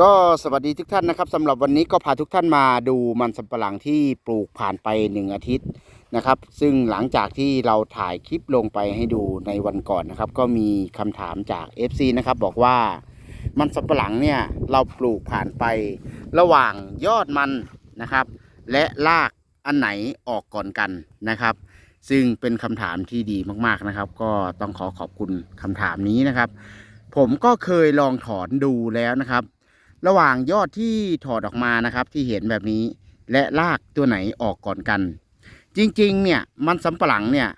ก็สวัสดีทุกท่านนะครับสำหรับวันนี้ก็พาทุกท่านมาดูมันสำปะหลังที่ปลูกผ่านไปหนึ่งอาทิตย์นะครับ ซึ่งหลังจากที่เราถ่ายคลิปลงไปให้ดูในวันก่อนนะครับ ก็มีคำถามจาก FC นะครับบอกว่ามันสำปะหลังเนี่ยเราปลูกผ่านไประหว่างยอดมันนะครับ และรากอันไหนออกก่อนกันนะครับ ซึ่งเป็นคำถามที่ดีมากๆนะครับ ก็ต้องขอขอบคุณคำถามนี้นะครับ ผมก็เคยลองถอนดูแล้วนะครับ ระหว่างยอดที่ถอดออกมานะครับ ที่เห็นแบบนี้ และรากตัวไหนออกก่อนกัน จริงๆ เนี่ยมันสำปะหลังเนี่ย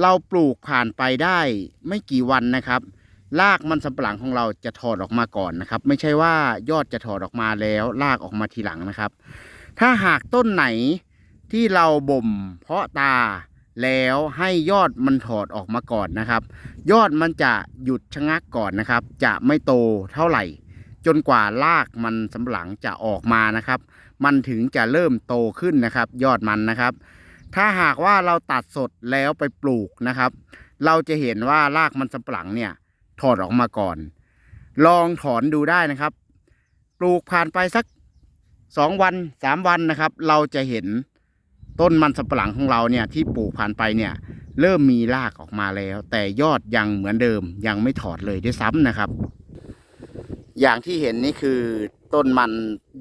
เราปลูกผ่านไปได้ไม่กี่วันนะครับรากมันสำปะหลังของเราจะถอดออกมาก่อนนะครับ ไม่ใช่ว่ายอดจะถอดออกมาแล้วรากออกมาทีหลังนะครับ ถ้าหากต้นไหนที่เราบ่มเพาะตาแล้วให้ยอดมันถอดออกมาก่อนนะครับ ยอดมันจะหยุดชะงักก่อนนะครับ จะไม่โตเท่าไหร่ จนกว่ารากมันสำปหลังจะออกมานะครับ มันถึงจะเริ่มโตขึ้นนะครับ ยอดมันนะครับ ถ้าหากว่าเราตัดสดแล้วไปปลูกนะครับ เราจะเห็นว่ารากมันสำปหลังเนี่ยถอดออกมาก่อน ลองถอนดูได้นะครับ ปลูกผ่านไปสักสองวันสามวันนะครับ เราจะเห็นต้นมันสำปหลังของเราเนี่ยที่ปลูกผ่านไปเนี่ยเริ่มมีรากออกมาแล้ว แต่ยอดยังเหมือนเดิมยังไม่ถอดเลยด้วยซ้ำนะครับ อย่างที่เห็นนี่คือต้นมัน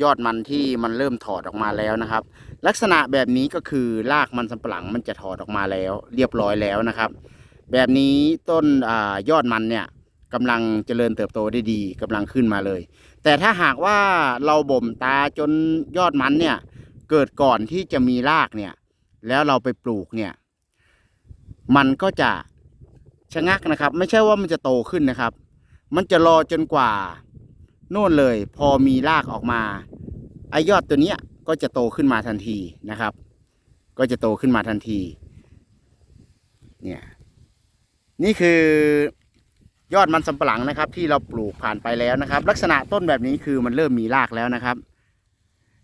ยอดมันที่มันเริ่มถอดออกมาแล้วนะครับ ลักษณะแบบนี้ก็คือรากมันสำปะหลังมันจะถอดออกมาแล้ว เรียบร้อยแล้วนะครับ แบบนี้ต้นอยอดมันเนี่ยกำลังเจริญเติบโตได้ดีกำลังขึ้นมาเลย แต่ถ้าหากว่าเราบ่มตาจนยอดมันเนี่ยเกิดก่อนที่จะมีรากเนี่ยแล้วเราไปปลูกเนี่ยมันก็จะชะงักนะครับ ไม่ใช่ว่ามันจะโตขึ้นนะครับ มันจะรอจนกว่า โน่นเลย พอมีรากออกมาไอยอดตัวเนี้ยก็จะโตขึ้นมาทันทีนะครับ ก็จะโตขึ้นมาทันที เนี่ย นี่คือยอดมันสำปะหลังนะครับ ที่เราปลูกผ่านไปแล้วนะครับ ลักษณะต้นแบบนี้คือมันเริ่มมีรากแล้วนะครับ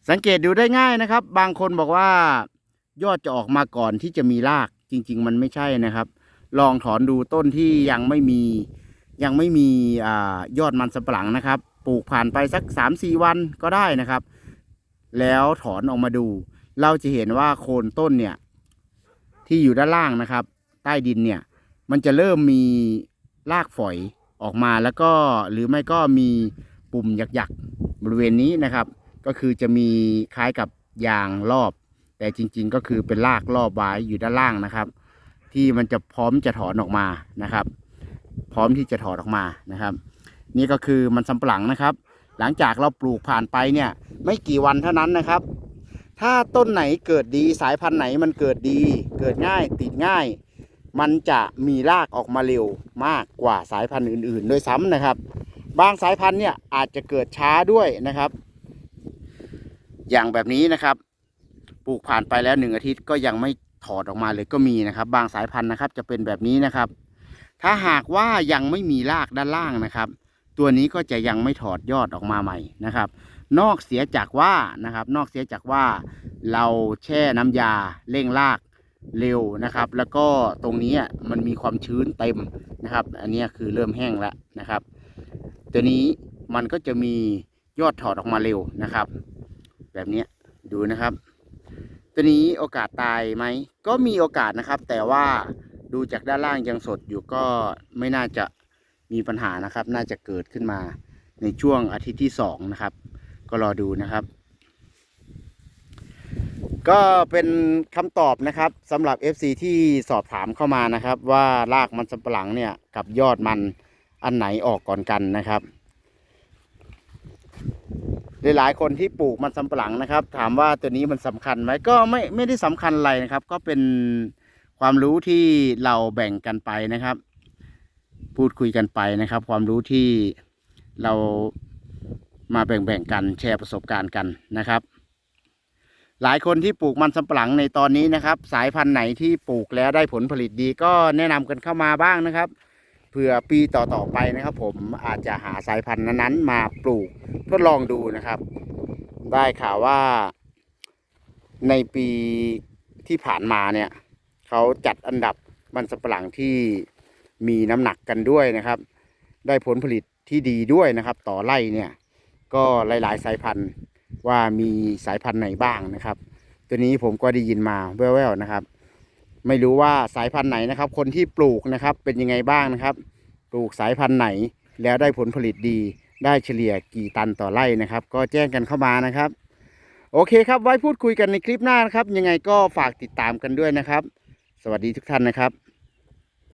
สังเกตดูได้ง่ายนะครับ บางคนบอกว่า ยอดจะออกมาก่อนที่จะมีรากจริง ๆ มันไม่ใช่นะครับ ลองถอนดูต้นที่ยังไม่มียังไม่มีอายอดมันสำปะหลังนะครับ ลูกผ่านไปสักสามสี่วันก็ได้นะครับ แล้วถอนออกมาดู เราจะเห็นว่าโคนต้นเนี่ย ที่อยู่ด้านล่างนะครับ ใต้ดินเนี่ย มันจะเริ่มมีรากฝอยออกมาแล้วก็หรือไม่ก็มีปุ่มหยักๆบริเวณนี้นะครับ ก็คือจะมีคล้ายกับยางรอบ แต่จริง ๆ ก็คือเป็นรากรอบไว้อยู่ด้านล่างนะครับ ที่มันจะพร้อมจะถอนออกมานะครับ พร้อมที่จะถอดออกมานะครับ นี่ก็คือมันสำปหลังนะครับ หลังจากเราปลูกผ่านไปเนี่ยไม่กี่วันเท่านั้นนะครับ ถ้าต้นไหนเกิดดีสายพันธุ์ไหนมันเกิดดี เกิดง่ายติดง่าย มันจะมีรากออกมาเร็วมากกว่าสายพันธุ์อื่นๆด้วยซ้ำนะครับ บางสายพันธุ์เนี่ยอาจจะเกิดช้าด้วยนะครับ อย่างแบบนี้นะครับ ปลูกผ่านไปแล้วหนึ่งอาทิตย์ก็ยังไม่ถอดออกมาเลยก็มีนะครับ บางสายพันธุ์นะครับจะเป็นแบบนี้นะครับ ถ้าหากว่ายังไม่มีรากด้านล่างนะครับ ตัวนี้ก็จะยังไม่ถอดยอดออกมาใหม่นะครับ นอกเสียจากว่านะครับ นอกเสียจากว่าเราแช่น้ำยาเร่งรากเร็วนะครับ แล้วก็ตรงนี้มันมีความชื้นเต็มนะครับ อันนี้คือเริ่มแห้งแล้วนะครับ ตัวนี้มันก็จะมียอดถอดออกมาเร็วนะครับ แบบนี้ดูนะครับ ตัวนี้โอกาสตายไหมก็มีโอกาสนะครับ แต่ว่าดูจากด้านล่างยังสดอยู่ก็ไม่น่าจะ มีปัญหานะครับ น่าจะเกิดขึ้นมาในช่วงอาทิตย์ที่สองนะครับ ก็รอดูนะครับ ก็เป็นคำตอบนะครับสำหรับ FC ที่สอบถามเข้ามานะครับ ว่ารากมันสำปะหลังเนี่ยกับยอดมันอันไหนออกก่อนกันนะครับหลายๆคนที่ปลูกมันสำปะหลังนะครับ ถามว่าตัวนี้มันสำคัญไหมก็ไม่ไม่ได้สำคัญอะไรนะครับ ก็เป็นความรู้ที่เราแบ่งกันไปนะครับ พูดคุยกันไปนะครับ ความรู้ที่เรามาแบ่งๆกันแชร์ประสบการณ์กันนะครับ หลายคนที่ปลูกมันสำปะหลังในตอนนี้นะครับ สายพันธุ์ไหนที่ปลูกแล้วได้ผลผลิตดีก็แนะนำกันเข้ามาบ้างนะครับเผื่อปีต่อๆไปนะครับ ผมอาจจะหาสายพันธุ์นั้นๆ มาปลูกทดลองดูนะครับ ได้ข่าวว่าในปีที่ผ่านมาเนี่ยเขาจัดอันดับมันสำปะหลังที่ มีน้ำหนักกันด้วยนะครับ ได้ผลผลิตที่ดีด้วยนะครับ ต่อไร่เนี่ยก็หลาย ๆ สายพันธุ์ว่ามีสายพันธุ์ไหนบ้างนะครับ ตัวนี้ผมก็ได้ยินมาแว่วๆนะครับ ไม่รู้ว่าสายพันธุ์ไหนนะครับ คนที่ปลูกนะครับเป็นยังไงบ้างนะครับ ปลูกสายพันธุ์ไหนแล้วได้ผลผลิตดีได้เฉลี่ยกี่ตันต่อไร่นะครับ ก็แจ้งกันเข้ามานะครับ โอเคครับไว้พูดคุยกันในคลิปหน้านะครับ ยังไงก็ฝากติดตามกันด้วยนะครับ สวัสดีทุกท่านนะครับ